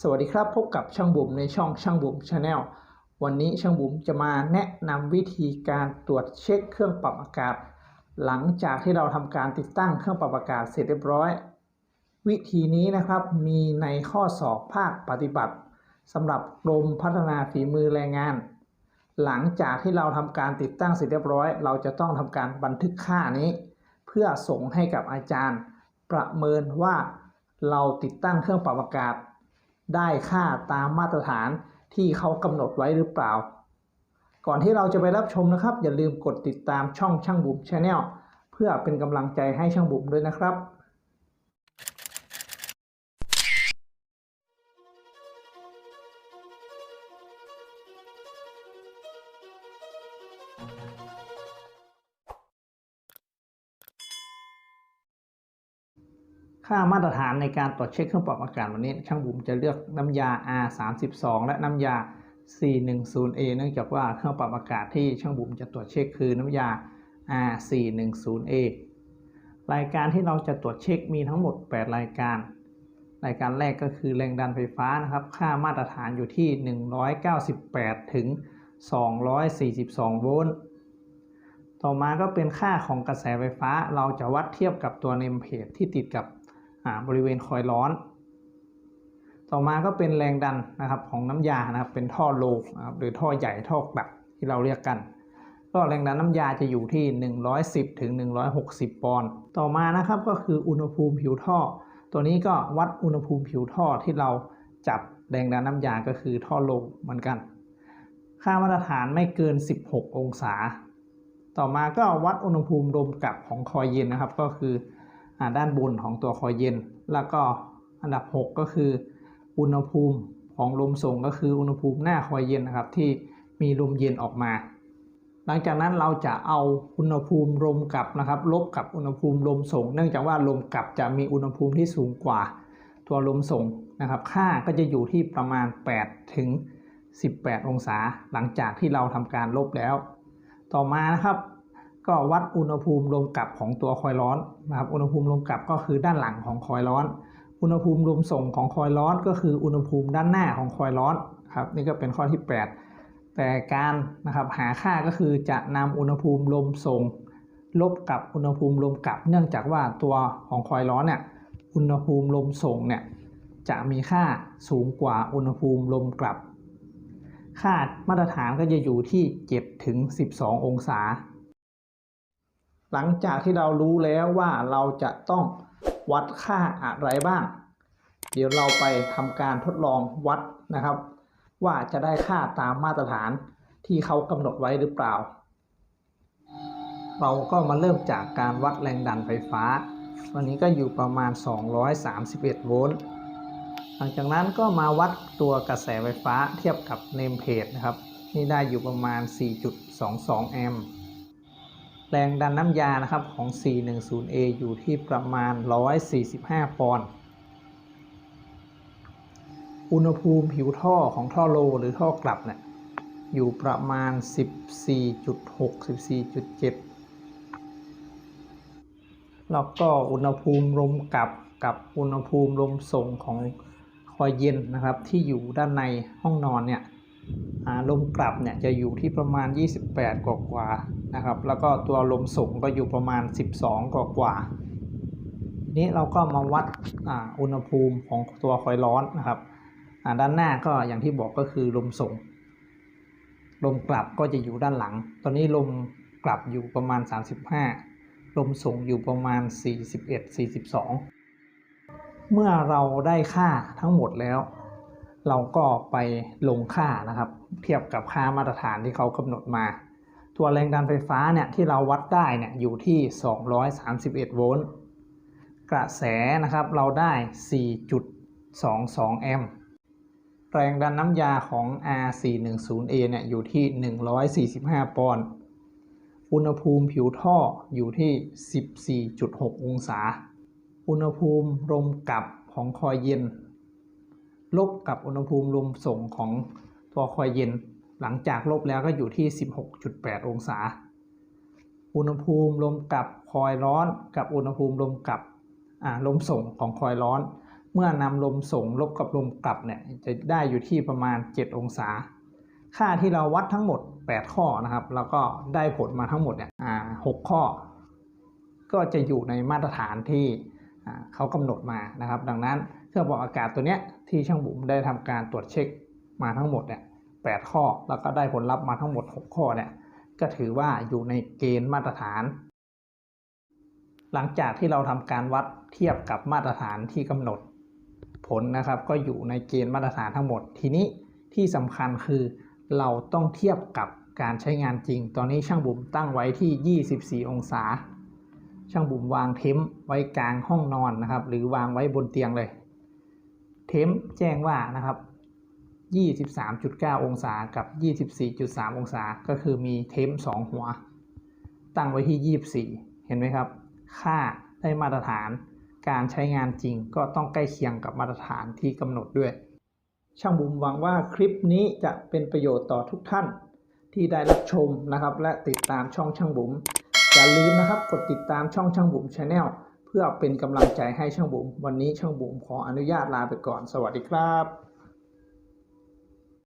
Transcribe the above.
สวัสดีครับพบกับช่างบุ๋มในช่องช่างบุ๋มชาแนลวันนี้ช่างบุ๋มจะมาแนะนำวิธีการตรวจเช็คเครื่องปรับอากาศ หลังจากที่เราทำการติดตั้งเครื่องปรับอากาศเสร็จเรียบร้อย วิธีนี้นะครับมีในข้อสอบภาคปฏิบัติสำหรับกรมพัฒนาฝีมือแรงงาน หลังจากที่เราทำการติดตั้งเสร็จเรียบร้อย เราจะต้องทำการบันทึกค่านี้ เพื่อส่งให้กับอาจารย์ ประเมินว่าเราติดตั้งเครื่องปรับอากาศ ได้ค่าตามมาตรฐานที่เขากำหนดไว้หรือเปล่า ก่อนที่เราจะไปรับชมนะครับ อย่าลืมกดติดตามช่องช่างบุ๋มชาแนลเพื่อเป็นกำลังใจให้ช่างบุ๋มด้วยนะครับ ค่ามาตรฐานในการตรวจเช็คเครื่องปรับอากาศวันนี้ ช่างบุ๋มจะเลือกน้ำยา R32 และน้ำยา 410A เนื่องจากว่าเครื่องปรับอากาศที่ช่างบุ๋มจะตรวจเช็คคือน้ำยา R410A รายการที่เราจะตรวจเช็คมีทั้งหมด 8 รายการ รายการแรกก็คือแรงดันไฟฟ้านะครับ ค่ามาตรฐานอยู่ที่ 198 ถึง 242 โวลต์ ต่อมาก็เป็นค่าของกระแสไฟฟ้า เราจะวัดเทียบกับตัวเนมเพจที่ติดกับ บริเวณคอยล์ร้อน ต่อมาก็เป็นแรงดันนะครับของน้ำยานะครับเป็นท่อโลนะครับหรือท่อใหญ่ท่อแบบที่เราเรียกกัน ก็แรงดันน้ำยาจะอยู่ที่ 110ถึง160 ปอนด์ต่อมานะครับก็คืออุณหภูมิผิวท่อ ตัวนี้ก็วัดอุณหภูมิผิวท่อที่เราจับแรงดันน้ำยาก็คือท่อโลเหมือนกัน ค่ามาตรฐานไม่เกิน 16 องศา ต่อมาก็วัดอุณหภูมิลมกลับของคอยเย็นนะครับ ก็คือ ด้านบนของตัวคอยเย็น แล้วก็อันดับ 6 ก็คือ อุณหภูมิของลมส่งก็คืออุณหภูมิหน้าคอยเย็นนะครับที่มีลมเย็นออกมา หลังจากนั้นเราจะเอาอุณหภูมิลมกลับนะครับ ลบกับอุณหภูมิลมส่ง เนื่องจากว่าลมกลับจะมีอุณหภูมิที่สูงกว่าตัวลมส่งนะครับ ค่าก็จะอยู่ที่ประมาณ 8 ถึง 18 องศา หลังจากที่เราทำการลบแล้ว ต่อมานะครับ ก็วัดอุณหภูมิลมกลับของตัวคอยร้อนนะครับอุณหภูมิลมกลับก็คือด้านหลังของคอยร้อน อุณหภูมิลมส่งของคอยร้อนก็คืออุณหภูมิด้านหน้าของคอยร้อนครับนี่ก็เป็นข้อที่ 8 แต่การนะครับหาค่าก็คือจะนำอุณหภูมิลมส่ง ลบกับอุณหภูมิลมกลับ เนื่องจากว่าตัวของคอยร้อนเนี่ยอุณหภูมิลมส่งเนี่ยจะมีค่าสูงกว่าอุณหภูมิลมกลับ ค่ามาตรฐานก็จะอยู่ที่7ถึง12 องศา หลังจากที่เรารู้แล้วว่าเราจะต้องวัดค่าอะไรบ้าง เดี๋ยวเราไปทำการทดลองวัดนะครับ ว่าจะได้ค่าตามมาตรฐานที่เขากำหนดไว้หรือเปล่า เราก็มาเริ่มจากการวัดแรงดันไฟฟ้า วันนี้ก็อยู่ประมาณ 231 โวลต์หลังจากนั้นก็มาวัดตัวกระแสไฟฟ้าเทียบกับเนมเพจนะครับ นี่ได้อยู่ประมาณ 4.22 แอมป์ แรงดันน้ำยานะครับของ 410A อยู่ที่ประมาณ 145 ปอนด์อุณหภูมิผิวท่อของท่อโลหรือท่อกลับเนี่ยอยู่ประมาณ 14.6 14.7 แล้วก็อุณหภูมิลมกลับกับอุณหภูมิลมส่งของคอยเย็นนะครับที่อยู่ด้านในห้องนอนเนี่ย ลมกลับเนี่ยจะอยู่ที่ประมาณ 28 กว่ากว่านะครับ แล้วก็ตัวลมส่งก็อยู่ประมาณ 12 กว่ากว่านี้เราก็มาวัดอุณหภูมิของตัวคอยร้อนนะครับด้านหน้าก็อย่างที่บอกก็คือลมส่ง ลมกลับก็จะอยู่ด้านหลัง ตอนนี้ลมกลับอยู่ประมาณ 35 ลมส่งอยู่ประมาณ 41 42 เมื่อเราได้ค่าทั้งหมดแล้ว เราก็ไปลงค่านะครับ เทียบกับค่ามาตรฐานที่เขากำหนดมา ตัวแรงดันไฟฟ้าเนี่ยที่เราวัดได้เนี่ยอยู่ที่ 231 โวลต์กระแสนะครับเราได้ 4.22 แอมป์แรงดันน้ำยาของ R410A เนี่ยอยู่ที่ 145 ปอนด์อุณหภูมิผิวท่ออยู่ที่ 14.6 องศา อุณหภูมิลมกลับของคอยเย็น ลบกับอุณหภูมิลมส่งของตัวคอยเย็น หลังจากลบแล้วก็อยู่ที่ 16.8 องศา อุณหภูมิลมกลับคอยร้อน กับอุณหภูมิลมกลับลมส่งของคอยร้อน เมื่อนำลมส่งลบกับลมกลับเนี่ยจะได้อยู่ที่ประมาณ 7 องศา ค่าที่เราวัดทั้งหมด 8 ข้อนะครับแล้วก็ได้ผลมาทั้งหมดเนี่ยอ่า6ข้อ ก็จะอยู่ในมาตรฐานที่เขากำหนดมานะครับ ดังนั้น เครื่องปรับอากาศตัวเนี้ยที่ช่างบุ๋มได้ทำการตรวจเช็คมาทั้งหมดเนี่ย8ข้อแล้วก็ได้ผลลัพธ์มาทั้งหมด 6 ข้อเนี่ยก็ถือว่าอยู่ในเกณฑ์มาตรฐาน หลังจากที่เราทำการวัดเทียบกับมาตรฐานที่กำหนด ผลนะครับก็อยู่ในเกณฑ์มาตรฐานทั้งหมดทีนี้ที่สำคัญคือเราต้องเทียบกับการใช้งานจริง ตอนนี้ช่างบุ๋มตั้งไว้ที่ 24 องศา ช่างบุ๋มวางเทมไว้กลางห้องนอนนะครับ หรือวางไว้บนเตียงเลย เทมป์แจ้งว่านะครับ 23.9 องศากับ 24.3 องศา ก็คือมีเทมป์2หัว ตั้งไว้ที่ 24 เห็นไหมครับ ค่าได้มาตรฐาน การใช้งานจริงก็ต้องใกล้เคียงกับมาตรฐานที่กำหนดด้วย ช่างบุ๋มหวังว่าคลิปนี้จะเป็นประโยชน์ต่อทุกท่านที่ได้รับชมนะครับ และติดตามช่องช่างบุ๋มอย่าลืมนะครับ กดติดตามช่องช่างบุ๋มชาแนล พื่อเป็นกำลังใจให้ช่างบุ๋มวันนี้ช่างบุ๋มขออนุญาตลาไปก่อน สวัสดีครับ